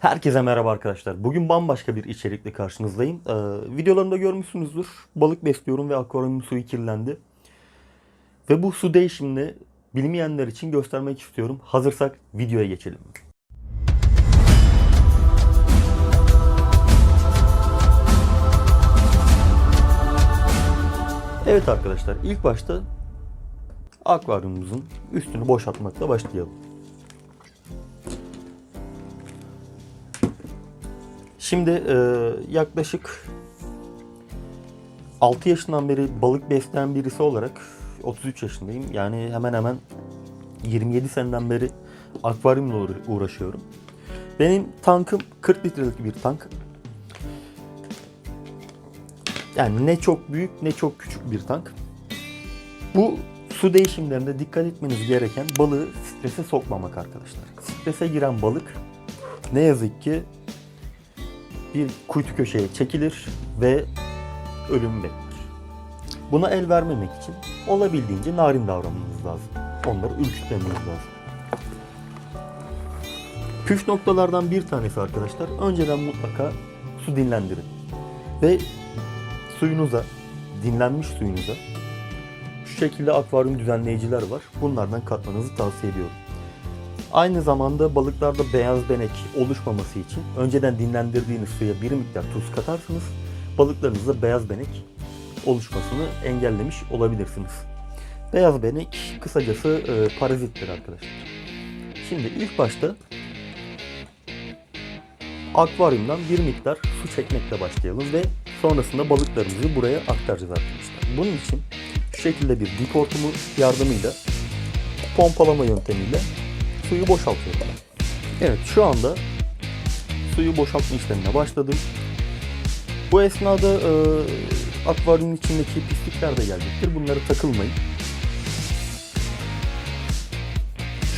Herkese merhaba arkadaşlar. Bugün bambaşka bir içerikle karşınızdayım. Ee, videolarımda görmüşsünüzdür. Balık besliyorum ve akvaryumun suyu kirlendi. Ve bu su değişimini bilmeyenler için göstermek istiyorum. Hazırsak videoya geçelim. Evet arkadaşlar ilk başta akvaryumumuzun üstünü boşaltmakla başlayalım. Şimdi e, yaklaşık 6 yaşından beri balık besleyen birisi olarak 33 yaşındayım. Yani hemen hemen 27 seneden beri akvaryumla uğra- uğraşıyorum. Benim tankım 40 litrelik bir tank. Yani ne çok büyük ne çok küçük bir tank. Bu su değişimlerinde dikkat etmeniz gereken balığı strese sokmamak arkadaşlar. Strese giren balık ne yazık ki bir kuytu köşeye çekilir ve ölüm bekler. Buna el vermemek için olabildiğince narin davranmanız lazım. Onları ürkütmemeniz lazım. Püf noktalardan bir tanesi arkadaşlar. Önceden mutlaka su dinlendirin. Ve suyunuza, dinlenmiş suyunuza şu şekilde akvaryum düzenleyiciler var. Bunlardan katmanızı tavsiye ediyorum. Aynı zamanda balıklarda beyaz benek oluşmaması için önceden dinlendirdiğiniz suya bir miktar tuz katarsınız. Balıklarınızda beyaz benek oluşmasını engellemiş olabilirsiniz. Beyaz benek kısacası e, parazittir arkadaşlar. Şimdi ilk başta akvaryumdan bir miktar su çekmekle başlayalım ve sonrasında balıklarımızı buraya aktaracağız arkadaşlar. Bunun için şu şekilde bir dip hortumu yardımıyla pompalama yöntemiyle suyu boşaltıyorum. Evet şu anda suyu boşaltma işlemine başladım. Bu esnada e, akvaryumun içindeki pislikler de gelecektir. Bunlara takılmayın.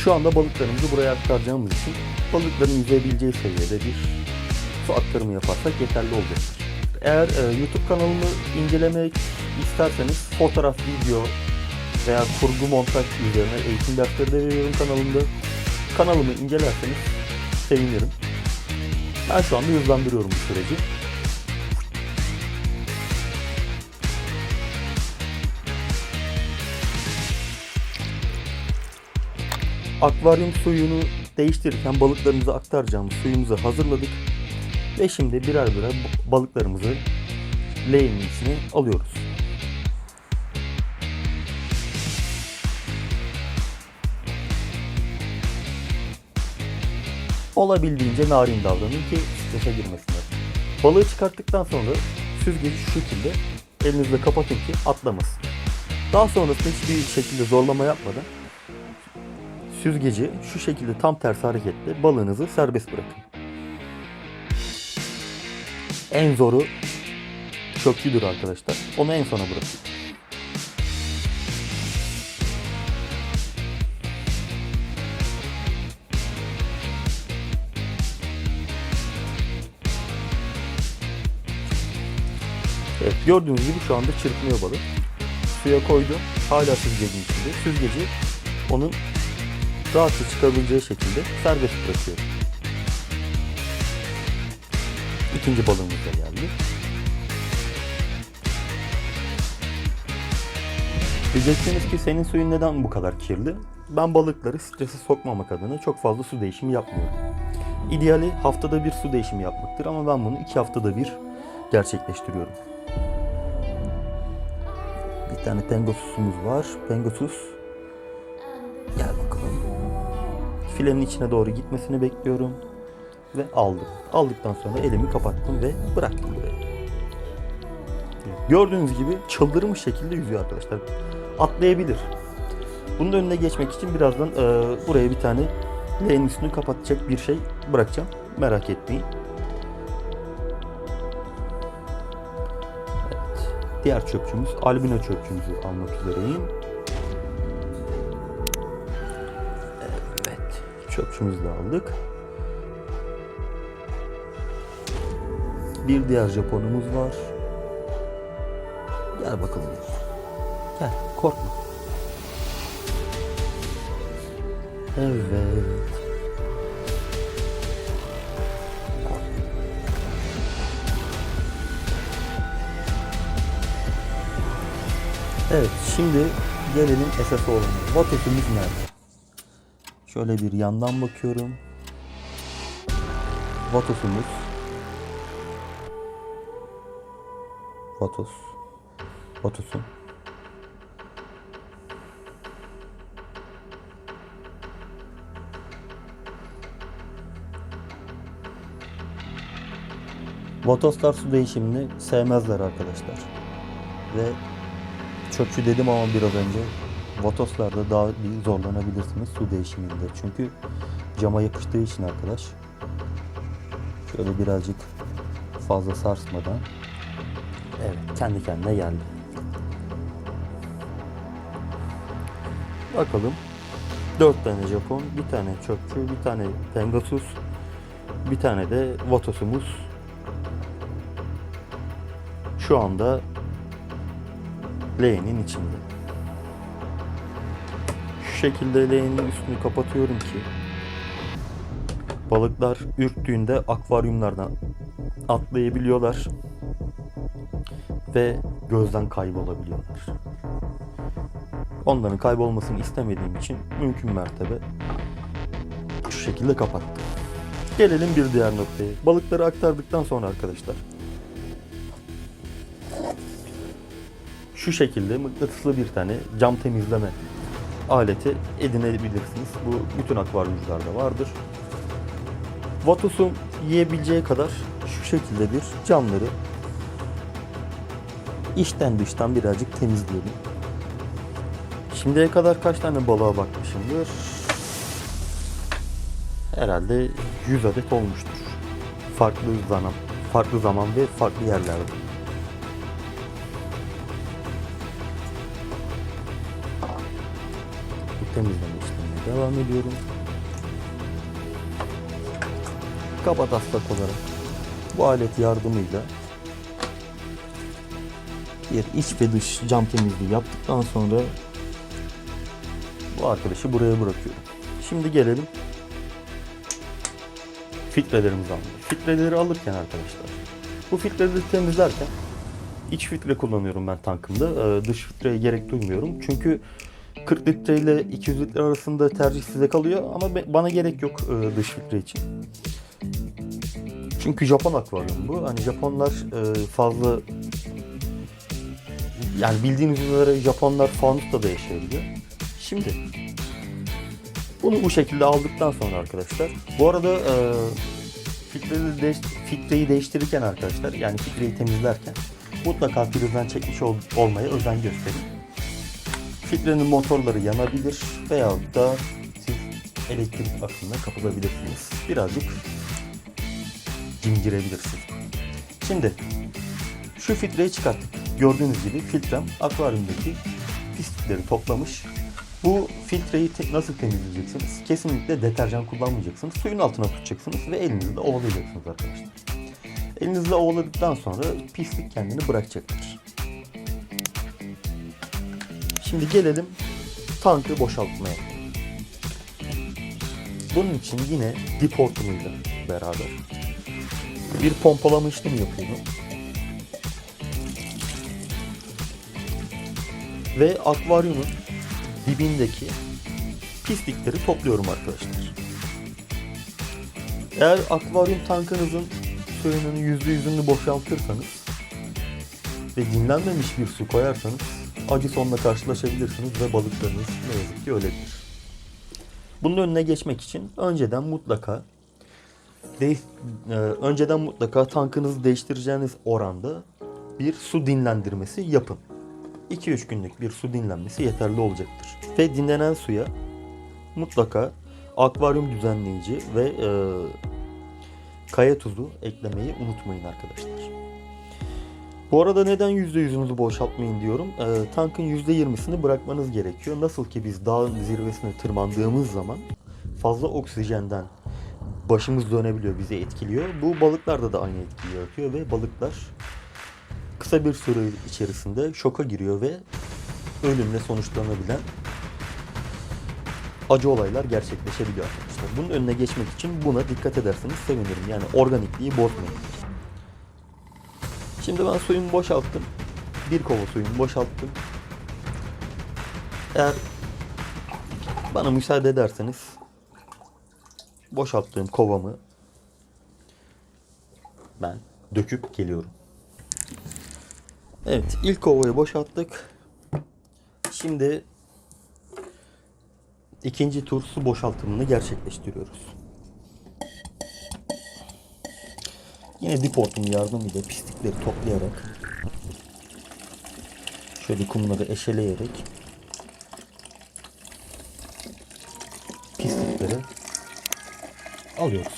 Şu anda balıklarımızı buraya aktaracağımız için balıkların yüzebileceği seviyede bir su aktarımı yaparsak yeterli olacaktır. Eğer e, YouTube kanalımı incelemek isterseniz fotoğraf, video veya kurgu montaj üzerine eğitim dersleri de veriyorum kanalımda. Kanalımı incelerseniz sevinirim. Ben şu anda hızlandırıyorum bu süreci. Akvaryum suyunu değiştirirken balıklarımızı aktaracağımız suyumuzu hazırladık. Ve şimdi birer birer balıklarımızı leğenin içine alıyoruz. Olabildiğince narin davranın ki strese girmesinler. Balığı çıkarttıktan sonra süzgeci şu şekilde elinizle kapatın ki atlamasın. Daha sonrasında hiçbir şekilde zorlama yapmadan süzgeci şu şekilde tam tersi hareketle balığınızı serbest bırakın. En zoru çöpçüdür arkadaşlar. Onu en sona bırakın. Gördüğünüz gibi şu anda çırpınıyor balık. Suya koydum. Hala süzgecin içinde. Süzgeci onun rahatça çıkabileceği şekilde serbest bırakıyorum. İkinci balığımız da geldi. Diyeceksiniz ki senin suyun neden bu kadar kirli? Ben balıkları strese sokmamak adına çok fazla su değişimi yapmıyorum. İdeali haftada bir su değişimi yapmaktır ama ben bunu iki haftada bir gerçekleştiriyorum. Bir tane pengosusumuz var. Pengosus. Gel bakalım. Filenin içine doğru gitmesini bekliyorum. Ve aldım. Aldıktan sonra elimi kapattım ve bıraktım buraya. Gördüğünüz gibi çıldırmış şekilde yüzüyor arkadaşlar. Atlayabilir. Bunun önüne geçmek için birazdan e, buraya bir tane leğenin üstünü kapatacak bir şey bırakacağım. Merak etmeyin. Diğer çöpçümüz albino çöpçümüzü almak üzereyim. Evet. Çöpçümüzü de aldık. Bir diğer Japonumuz var. Gel bakalım. Gel korkma. Evet. Evet şimdi gelelim esas olanı. Vatosumuz nerede? Şöyle bir yandan bakıyorum. Vatosumuz. Vatos. Vatosum. Vatoslar su değişimini sevmezler arkadaşlar. Ve çöpçü dedim ama biraz önce Vatoslarda daha bir zorlanabilirsiniz su değişiminde. Çünkü cama yapıştığı için arkadaş. Şöyle birazcık fazla sarsmadan. Evet kendi kendine geldi. Bakalım. 4 tane Japon, bir tane çöpçü, bir tane Pegasus, bir tane de Vatos'umuz şu anda leğenin içinde. Şu şekilde leğenin üstünü kapatıyorum ki balıklar ürktüğünde akvaryumlardan atlayabiliyorlar ve gözden kaybolabiliyorlar. Onların kaybolmasını istemediğim için mümkün mertebe şu şekilde kapattım. Gelelim bir diğer noktaya. Balıkları aktardıktan sonra arkadaşlar şu şekilde mıknatıslı bir tane cam temizleme aleti edinebilirsiniz. Bu bütün akvaryumcularda vardır. Vatos'un yiyebileceği kadar şu şekilde bir camları içten dıştan birazcık temizleyelim. Şimdiye kadar kaç tane balığa bakmışımdır? Herhalde 100 adet olmuştur. Farklı zaman, farklı zaman ve farklı yerlerde. Devam ediyorum. Kaba taslak olarak bu alet yardımıyla bir iç ve dış cam temizliği yaptıktan sonra bu arkadaşı buraya bırakıyorum. Şimdi gelelim filtrelerimizi almaya. Filtreleri alırken arkadaşlar bu filtreleri temizlerken iç filtre kullanıyorum ben tankımda. Ee, Dış filtreye gerek duymuyorum. Çünkü 40 litre ile 200 litre arasında tercih size kalıyor ama bana gerek yok e, dış filtre için. Çünkü Japon akvaryum bu. Hani Japonlar e, fazla yani bildiğiniz üzere Japonlar fanusta da yaşayabiliyor. Şimdi bunu bu şekilde aldıktan sonra arkadaşlar. Bu arada e, filtreyi, değiş, filtreyi değiştirirken arkadaşlar yani filtreyi temizlerken mutlaka prizden çekmiş ol, olmaya özen gösterin. Filtrenin motorları yanabilir veyahut da siz elektrik akımına kapılabilirsiniz. Birazcık cimgirebilirsiniz. Şimdi şu filtreyi çıkarttık. Gördüğünüz gibi filtrem akvaryumdaki pislikleri toplamış. Bu filtreyi te- nasıl temizleyeceksiniz? Kesinlikle deterjan kullanmayacaksınız. Suyun altına tutacaksınız ve elinizle ovalayacaksınız arkadaşlar. Elinizle ovaladıktan sonra pislik kendini bırakacaktır. Şimdi gelelim tankı boşaltmaya. Bunun için yine dip hortumuyla beraber bir pompalama işlemi yapıyorum. Ve akvaryumun dibindeki pislikleri topluyorum arkadaşlar. Eğer akvaryum tankınızın suyunun yüzde yüzünü boşaltırsanız ve dinlenmemiş bir su koyarsanız acı sonla karşılaşabilirsiniz ve balıklarınız ne yazık ki ölebilir. Bunun önüne geçmek için önceden mutlaka değiş, e, önceden mutlaka tankınızı değiştireceğiniz oranda bir su dinlendirmesi yapın. 2-3 günlük bir su dinlenmesi yeterli olacaktır. Ve dinlenen suya mutlaka akvaryum düzenleyici ve e, kaya tuzu eklemeyi unutmayın arkadaşlar. Bu arada neden %100'ünüzü boşaltmayın diyorum. E, tankın %20'sini bırakmanız gerekiyor. Nasıl ki biz dağın zirvesine tırmandığımız zaman fazla oksijenden başımız dönebiliyor, bizi etkiliyor. Bu balıklarda da aynı etkiyi yaratıyor ve balıklar kısa bir süre içerisinde şoka giriyor ve ölümle sonuçlanabilen acı olaylar gerçekleşebiliyor arkadaşlar. Bunun önüne geçmek için buna dikkat ederseniz sevinirim. Yani organikliği bozmayın. Şimdi ben suyumu boşalttım. Bir kova suyumu boşalttım. Eğer bana müsaade ederseniz boşalttığım kovamı ben döküp geliyorum. Evet, ilk kovayı boşalttık. Şimdi ikinci tur su boşaltımını gerçekleştiriyoruz. Yine dip hortum yardımıyla pislikleri toplayarak şöyle kumları eşeleyerek pislikleri alıyoruz.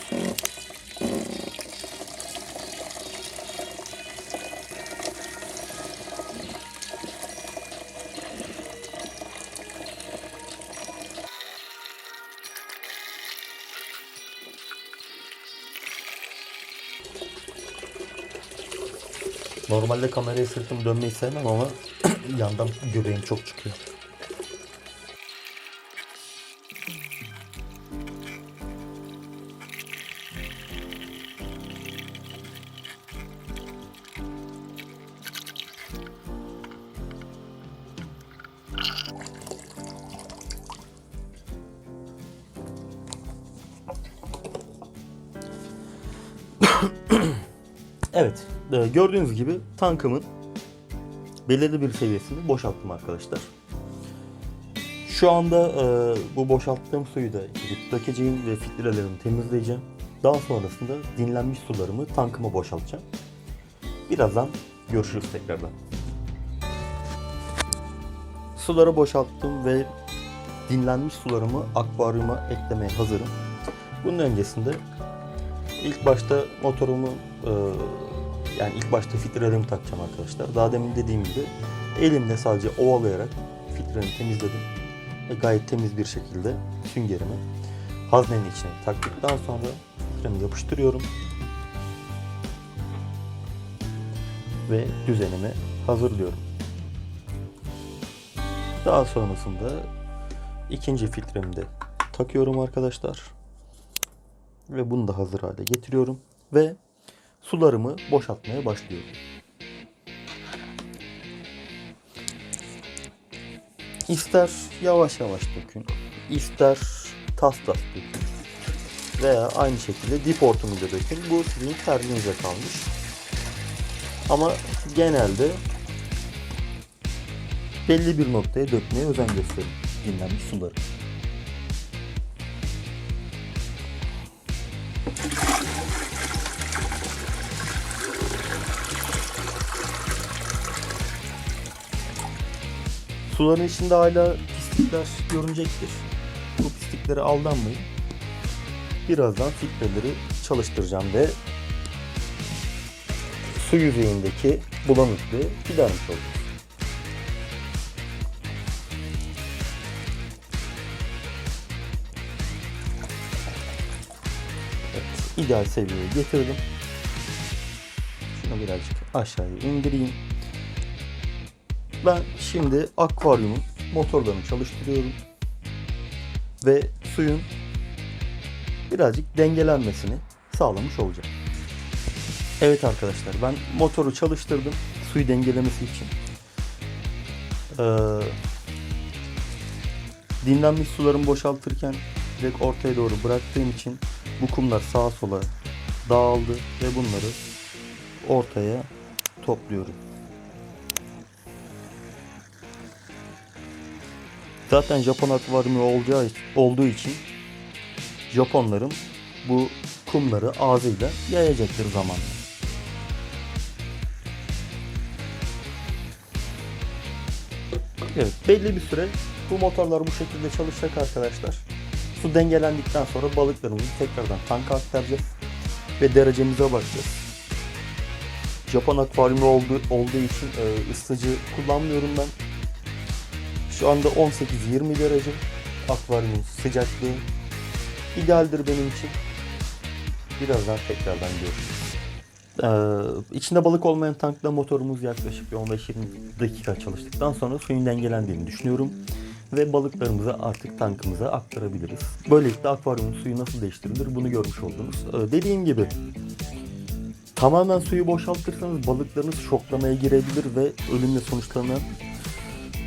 Normalde kameraya sırtım dönmeyi sevmem ama yandan göbeğim çok çıkıyor. Evet, e, gördüğünüz gibi tankımın belirli bir seviyesini boşalttım arkadaşlar. Şu anda e, bu boşalttığım suyu da dökeceğim ve filtrelerimi temizleyeceğim. Daha sonrasında dinlenmiş sularımı tankıma boşaltacağım. Birazdan görüşürüz tekrardan. Suları boşalttım ve dinlenmiş sularımı akvaryuma eklemeye hazırım. Bunun öncesinde İlk başta motorumu e, yani ilk başta filtrelerimi takacağım arkadaşlar. Daha demin dediğim gibi elimle sadece ovalayarak filtremi temizledim. Ve gayet temiz bir şekilde süngerimi haznenin içine taktıktan sonra filtremi yapıştırıyorum. Ve düzenimi hazırlıyorum. Daha sonrasında ikinci filtremi de takıyorum arkadaşlar ve bunu da hazır hale getiriyorum ve sularımı boşaltmaya başlıyorum. İster yavaş yavaş dökün, ister tas tas dökün veya aynı şekilde dip hortumuyla dökün. Bu sizin tercihinize kalmış. Ama genelde belli bir noktaya dökmeye özen gösterin dinlenmiş suları. Suların içinde hala pislikler görünecektir. Bu pisliklere aldanmayın. Birazdan filtreleri çalıştıracağım ve su yüzeyindeki bulanıklığı gidermiş olacağız. Evet, ideal seviyeye getirdim. Şunu birazcık aşağıya indireyim. Ben şimdi akvaryumun motorlarını çalıştırıyorum. Ve suyun birazcık dengelenmesini sağlamış olacağım. Evet arkadaşlar ben motoru çalıştırdım suyu dengelemesi için. Ee, dinlenmiş sularımı boşaltırken direkt ortaya doğru bıraktığım için bu kumlar sağa sola dağıldı ve bunları ortaya topluyorum. Zaten Japon akvaryumu olacağı, olduğu için Japonların bu kumları ağzıyla yayacaktır zamanla. Evet belli bir süre bu motorlar bu şekilde çalışacak arkadaşlar. Su dengelendikten sonra balıklarımızı tekrardan tanka aktaracağız ve derecemize bakacağız. Japon akvaryumu olduğu, olduğu için e, ısıtıcı kullanmıyorum ben. Şu anda 18-20 derece akvaryumun sıcaklığı idealdir benim için. Birazdan tekrardan görüşürüz. Ee, içinde balık olmayan tankla motorumuz yaklaşık bir 15-20 dakika çalıştıktan sonra suyun dengelendiğini düşünüyorum. Ve balıklarımızı artık tankımıza aktarabiliriz. Böylelikle akvaryumun suyu nasıl değiştirilir bunu görmüş oldunuz. Ee, dediğim gibi tamamen suyu boşaltırsanız balıklarınız şoklamaya girebilir ve ölümle sonuçlanan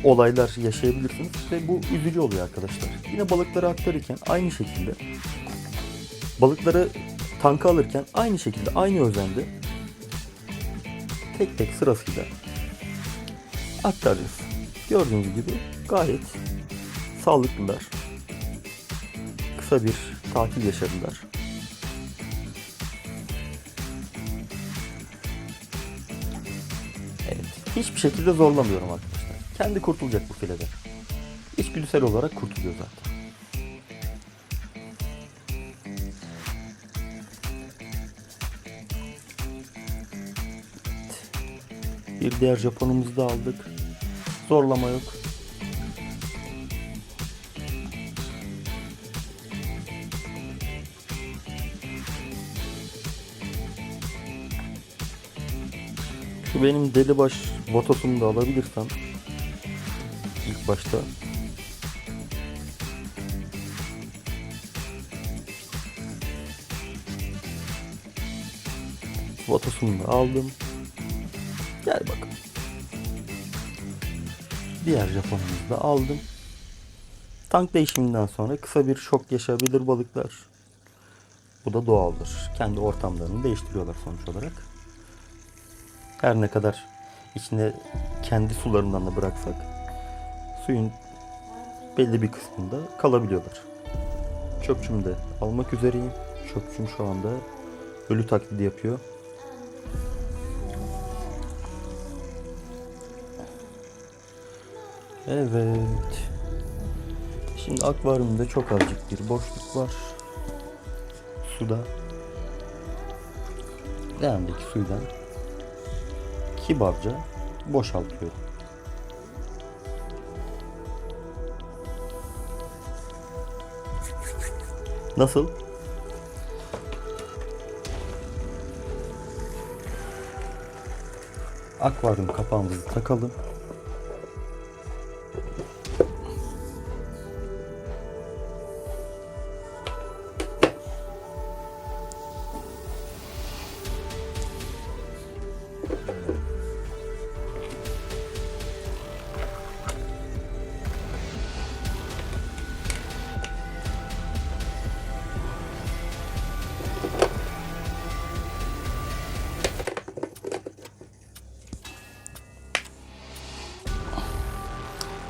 olaylar yaşayabilirsiniz ve bu üzücü oluyor arkadaşlar. Yine balıkları aktarırken aynı şekilde balıkları tanka alırken aynı şekilde aynı özende tek tek sırasıyla aktaracağız. Gördüğünüz gibi gayet sağlıklılar. Kısa bir tatil yaşadılar. Evet, hiçbir şekilde zorlamıyorum arkadaşlar. Kendi kurtulacak bu fileden. İçgüdüsel olarak kurtuluyor zaten. Bir diğer Japonumuzu da aldık. Zorlama yok. Şu benim delibaş votosumu da alabilirsem ilk başta votosumu da aldım. Gel bakalım. Diğer Japonumuzu da aldım. Tank değişiminden sonra kısa bir şok yaşayabilir balıklar. Bu da doğaldır. Kendi ortamlarını değiştiriyorlar sonuç olarak. Her ne kadar içine kendi sularından da bıraksak suyun belli bir kısmında kalabiliyorlar. Çöpçümü de almak üzereyim. Çöpçüm şu anda ölü taklidi yapıyor. Evet. Şimdi akvaryumda çok azıcık bir boşluk var. Suda. Leğendeki suydan kibarca boşaltıyorum. Nasıl? Akvaryum kapağımızı takalım.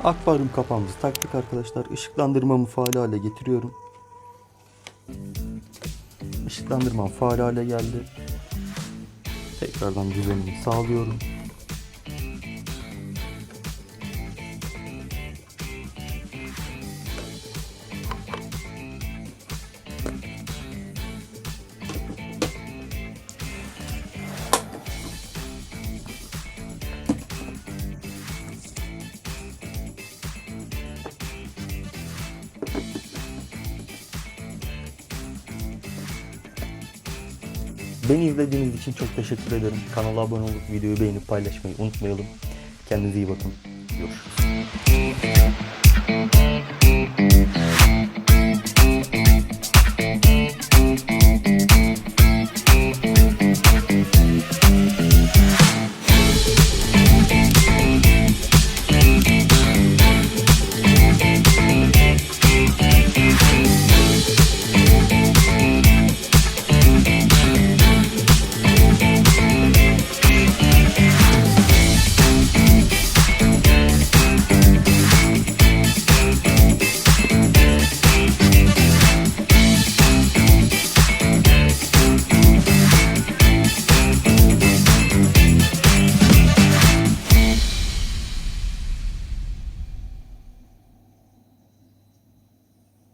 Akvaryum kapağımızı taktık arkadaşlar. Işıklandırmamı faal hale getiriyorum. Işıklandırmam faal hale geldi. Tekrardan düzenimi sağlıyorum. Beni izlediğiniz için çok teşekkür ederim. Kanala abone olup videoyu beğenip paylaşmayı unutmayalım. Kendinize iyi bakın. Görüşürüz.